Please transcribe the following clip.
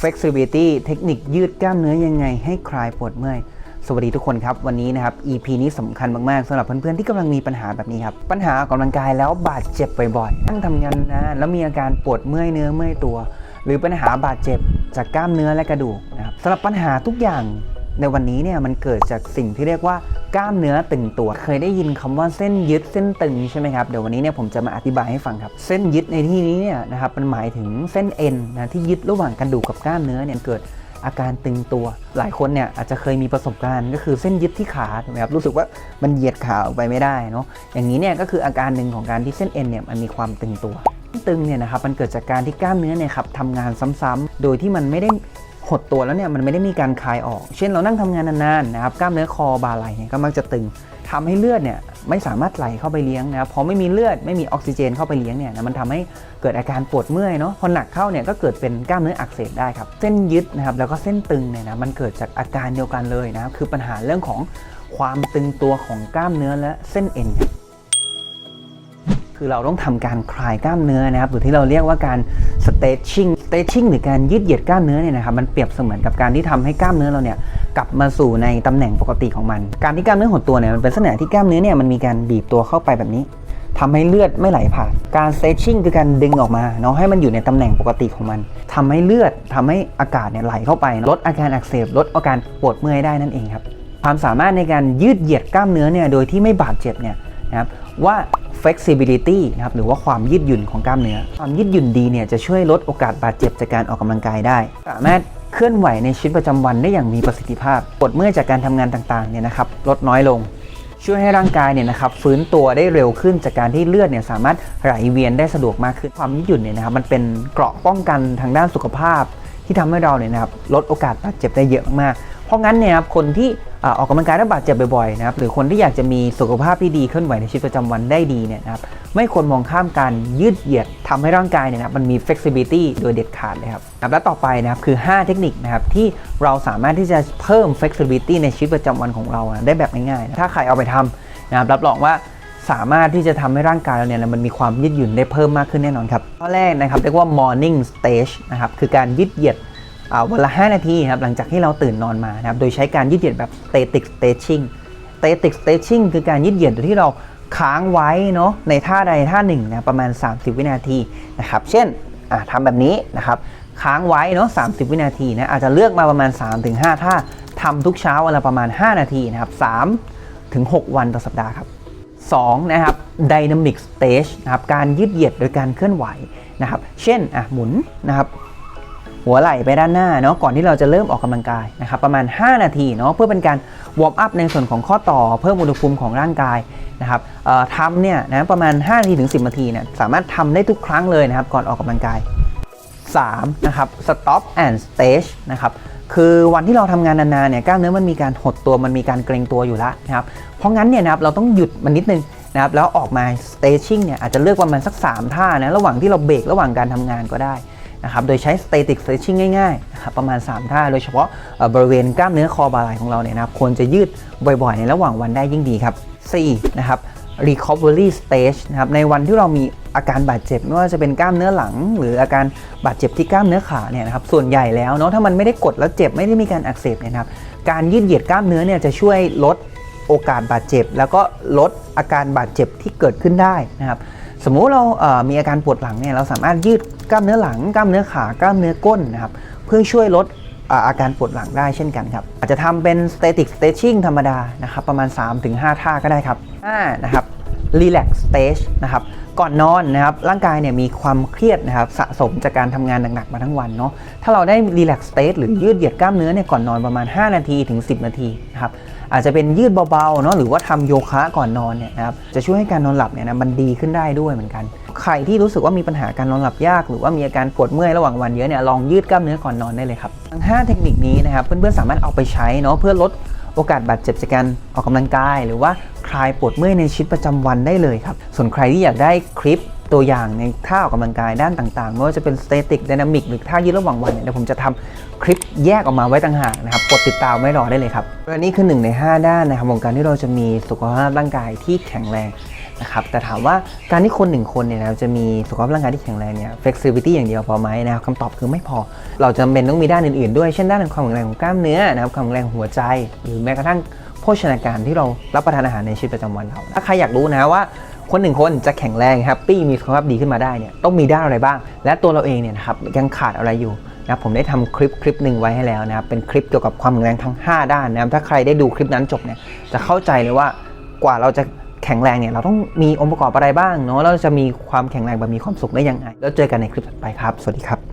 flexibility เทคนิคยืดกล้ามเนื้อยังไงให้คลายปวดเมื่อย สวัสดีทุกคนครับ วันนี้นะครับ EP นี้สำคัญมากๆสำหรับเพื่อนๆที่กำลังมีปัญหาแบบนี้ครับ ปัญหาออกกำลังกายแล้วบาดเจ็บบ่อยๆนั่งทำงานนานแล้วมีอาการปวดเมื่อยเนื้อเมื่อยตัว หรือปัญหาบาดเจ็บจากกล้ามเนื้อและกระดูกนะครับสำหรับปัญหาทุกอย่างในวันนี้เนี่ยมันเกิดจากสิ่งที่เรียกว่า กล้ามเนื้อตึงตัว เคยได้ยินคำว่าเส้นยึดเส้นตึงใช่ไหมครับ เดี๋ยววันนี้เนี่ยผมจะมาอธิบายให้ฟังครับ เส้นยึดในที่นี้เนี่ยนะครับมันหมายถึงเส้นเอ็นนะที่ยึดระหว่างกระดูกกับกล้ามเนื้อเนี่ยเกิดอาการตึงตัว หลายคนเนี่ยอาจจะเคยมีประสบการณ์ ก็คือเส้นยึดที่ขาถูกไหมครับรู้สึกว่ามันเหยียดขาออกไปไม่ได้เนาะอย่างนี้เนี่ยก็คืออาการหนึ่งของการที่เส้นเอ็นเนี่ยมันมีความตึงตัวตึงเนี่ยนะครับมันเกิดจากการที่กล้ามเนื้อเนี่ยครับทำงานซ้ำๆโดยที่มันไม่ได้ หดตัวแล้วเนี่ยมันไม่ได้มีการคลายออก เช่นเรานั่งทำงานนานๆนะครับกล้ามเนื้อคอบ่าไหล่เนี่ยก็มักจะตึงทำให้เลือดเนี่ยไม่สามารถไหลเข้าไปเลี้ยงนะครับพอไม่มีเลือดไม่มีออกซิเจนเข้าไปเลี้ยงเนี่ยนะมันทำให้เกิดอาการปวดเมื่อยเนาะพอหนักเข้าเนี่ยก็เกิดเป็นกล้ามเนื้ออักเสบได้ครับเส้นยึดนะครับแล้วก็เส้นตึงเนี่ยนะมันเกิดจากอาการเดียวกันเลยนะครับคือปัญหาเรื่องของความตึงตัวของกล้ามเนื้อและเส้นเอ็นครับ คือเราต้องทำการคลายกล้ามเนื้อนะครับหรือที่เราเรียกว่าการ stretching stretching หรือการยืดเหยียดกล้ามเนื้อเนี่ยนะครับมันเปรียบเสมือนกับการที่ทำให้กล้ามเนื้อเราเนี่ยกลับมาสู่ในตำแหน่งปกติของมัน การที่กล้ามเนื้อหดตัวเนี่ยมันเป็นลักษณะที่กล้ามเนื้อเนี่ยมันมีการบีบตัวเข้าไปแบบนี้ทำให้เลือดไม่ไหลผ่าน การ stretching คือการดึงออกมาเนาะให้มันอยู่ในตำแหน่งปกติของมันทำให้เลือดทำให้อากาศเนี่ยไหลเข้าไป ลดอาการอักเสบ ลดอาการปวดเมื่อยได้นั่นเองครับ ความสามารถในการยืดเหยียดกล้ามเนื้อเนี่ยโดยที่ไม่บาดเจ็บเนี่ย นะครับว่า flexibility นะครับหรือว่าความยืดหยุ่นของกล้ามเนื้อ ความยืดหยุ่นดีเนี่ยจะช่วยลดโอกาสบาดเจ็บจากการออกกำลังกายได้ สามารถเคลื่อนไหวในชีวิตประจำวันได้อย่างมีประสิทธิภาพ ปวดเมื่อยจากการทำงานต่างๆเนี่ยนะครับลดน้อยลง ช่วยให้ร่างกายเนี่ยนะครับฟื้นตัวได้เร็วขึ้นจากการที่เลือดเนี่ยสามารถไหลเวียนได้สะดวกมากขึ้น ความยืดหยุ่นเนี่ยนะครับมันเป็นเกราะป้องกันทางด้านสุขภาพ ที่ทำให้เราเนี่ยนะครับลดโอกาสบาดเจ็บได้เยอะมาก เพราะงั้นเนี่ยครับคนที่อออกกำลังกายแล้วบาดเจ็บบ่อยๆนะครับหรือคนที่อยากจะมีสุขภาพที่ดีเคลื่อนไหวในชีวิตประจำวันได้ดีเนี่ยนะครับไม่ควรมองข้ามการยืดเหยียดทำให้ร่างกายเนี่ยนะมันมี flexibility โดยเด็ดขาดเลยครับและต่อไปนะครับคือ 5 เทคนิคนะครับที่เราสามารถที่จะเพิ่ม flexibility ในชีวิตประจำวันของเราอะได้แบบง่ายๆ ถ้าใครเอาไปทำนะครับรับรองว่าสามารถที่จะทำให้ร่างกายเราเนี่ยมันมีความยืดหยุ่นได้เพิ่มมากขึ้นแน่นอนครับข้อแรกนะครับเรียกว่า morning stage นะครับคือการยืดเหยียด วันละ 5 นาทีครับหลังจากที่เราตื่นนอนมานะครับโดยใช้การยืดเหยียดแบบ static stretching static stretching คือการยืดเหยียดโดยที่เราค้างไว้เนาะในท่าใดท่าหนึ่งนะประมาณ 30 วินาทีนะครับเช่นอ่าทำแบบนี้นะครับค้างไว้เนาะ30 วินาทีนะอาจจะเลือกมาประมาณ 3-5 ท่าทำทุกเช้าวันละประมาณ 5 นาทีนะครับ3ถึง 6 วันต่อสัปดาห์ครับ2นะครับ Dynamic Stage นะครับการยืดเหยียดโดยการเคลื่อนไหวนะครับ เช่นอะหมุนนะครับ หัวไหล่ไปด้านหน้าเนาะก่อนที่เราจะเริ่มออกกำลังกายนะครับประมาณ 5 นาทีเนาะเพื่อเป็นการวอร์มอัพในส่วนของข้อต่อเพิ่มอุณหภูมิของร่างกายนะครับทำเนี่ยนะประมาณ 5 นาทีถึง 10 นาทีเนี่ยสามารถทำได้ทุกครั้งเลยนะครับก่อนออกกำลังกาย 3 นะครับ stop and stage นะครับคือวันที่เราทำงานนานๆเนี่ยกล้ามเนื้อมันมีการหดตัวมันมีการเกร็งตัวอยู่แล้วนะครับเพราะงั้นเนี่ยนะครับเราต้องหยุดมันนิดนึงนะครับแล้วออกมา stretching เนี่ยอาจจะเลือกประมาณสัก 3 ท่านะระหว่างที่เราเบรกระหว่างการทำงานก็ได้ นะครับ โดยใช้ static stretching ง่ายๆนะครับประมาณ 3 ท่า โดยเฉพาะบริเวณกล้ามเนื้อคอบ่าไหล่ของเราเนี่ยนะครับควรจะยืดบ่อยๆ ในระหว่างวันได้ยิ่งดีครับ 4. นะครับ recovery stage นะครับในวันที่เรามีอาการบาดเจ็บไม่ว่าจะเป็นกล้ามเนื้อหลัง หรืออาการบาดเจ็บที่กล้ามเนื้อขาเนี่ยนะครับส่วนใหญ่แล้วเนาะถ้ามันไม่ได้กดแล้วเจ็บไม่ได้มีการอักเสบเนี่ยนะครับการยืดเหยียดกล้ามเนื้อเนี่ยจะช่วยลดโอกาสบาดเจ็บ แล้วก็ลดอาการบาดเจ็บที่เกิดขึ้นได้นะครับ สมมุติเรามีอาการปวดหลังเนี่ยเราสามารถยืดกล้ามเนื้อหลังกล้ามเนื้อขากล้ามเนื้อก้นนะครับเพื่อช่วยลดอาอาการปวดหลังได้เช่นกันครับ อาจจะทำเป็น static stretching ธรรมดานะครับประมาณ 3-5 ท่าก็ได้ครับ5นะครับ relax stage นะครับก่อนนอนนะครับร่างกายเนี่ยมีความเครียดนะครับสะสมจากการทำงานหนักๆมาทั้งวันเนาะถ้าเราได้ relax stage หรือยืดเหยียดกล้ามเนื้อเนี่ยก่อนนอนประมาณ 5 นาทีถึง 10 นาทีนะครับ อาจจะเป็นยืดเบาๆเนาะหรือว่าทำโยคะก่อนนอนเนี่ยนะครับจะช่วยให้การนอนหลับเนี่ยนะมันดีขึ้นได้ด้วยเหมือนกัน ใครที่รู้สึกว่ามีปัญหาการนอนหลับยาก หรือว่ามีอาการปวดเมื่อยระหว่างวันเยอะเนี่ยลองยืดกล้ามเนื้อก่อนนอนได้เลยครับทั้ง 5 เทคนิคนี้นะครับเพื่อนๆสามารถเอาไปใช้เนาะเพื่อลดโอกาสบาดเจ็บจากการออกกำลังกาย หรือว่าคลายปวดเมื่อยในชีวิตประจำวันได้เลยครับส่วนใครที่อยากได้คลิป ตัวอย่างในท่าออกกำลังกายด้านต่างๆไม่ว่าจะเป็น static dynamic หรือท่ายืดระหว่างวันเนี่ยเดี๋ยวผมจะทำคลิปแยกออกมาไว้ต่างหากนะครับกดติดตามไม่รอได้เลยครับและนี่คือหนึ่งใน 5 ด้านนะครับของการที่เราจะมีสุขภาพร่างกายที่แข็งแรงนะครับแต่ถามว่าการที่คนหนึ่งคนเนี่ยนะครับจะมีสุขภาพร่างกายที่แข็งแรงเนี่ย flexibility อย่างเดียวพอไหมนะครับคำตอบคือไม่พอ เราจำเป็นต้องมีด้านอื่นๆด้วย เช่นด้านความแข็งแรงของกล้ามเนื้อนะครับความแข็งแรงของหัวใจ หรือแม้กระทั่งโภชนาการที่เรารับประทานอาหารในชีวิตประจำวันเราถ้าใครอยากรู้นะว่า คนหนึ่งคนจะแข็งแรงแฮปปี้มีสุขภาพดีขึ้นมาได้เนี่ยต้องมีด้านอะไรบ้าง และตัวเราเองเนี่ยนะครับยังขาดอะไรอยู่นะผมได้ทำคลิปคลิปหนึ่งไว้ให้แล้วนะครับเป็นคลิปเกี่ยวกับความแข็งแรงทั้ง 5 ด้านนะครับถ้าใครได้ดูคลิปนั้นจบเนี่ยจะเข้าใจเลยว่ากว่าเราจะแข็งแรงเนี่ยเราต้องมีองค์ประกอบอะไรบ้างเนาะเราจะมีความแข็งแรงแบบมีความสุขได้ยังไงแล้วเจอกันในคลิปถัดไปครับ สวัสดีครับ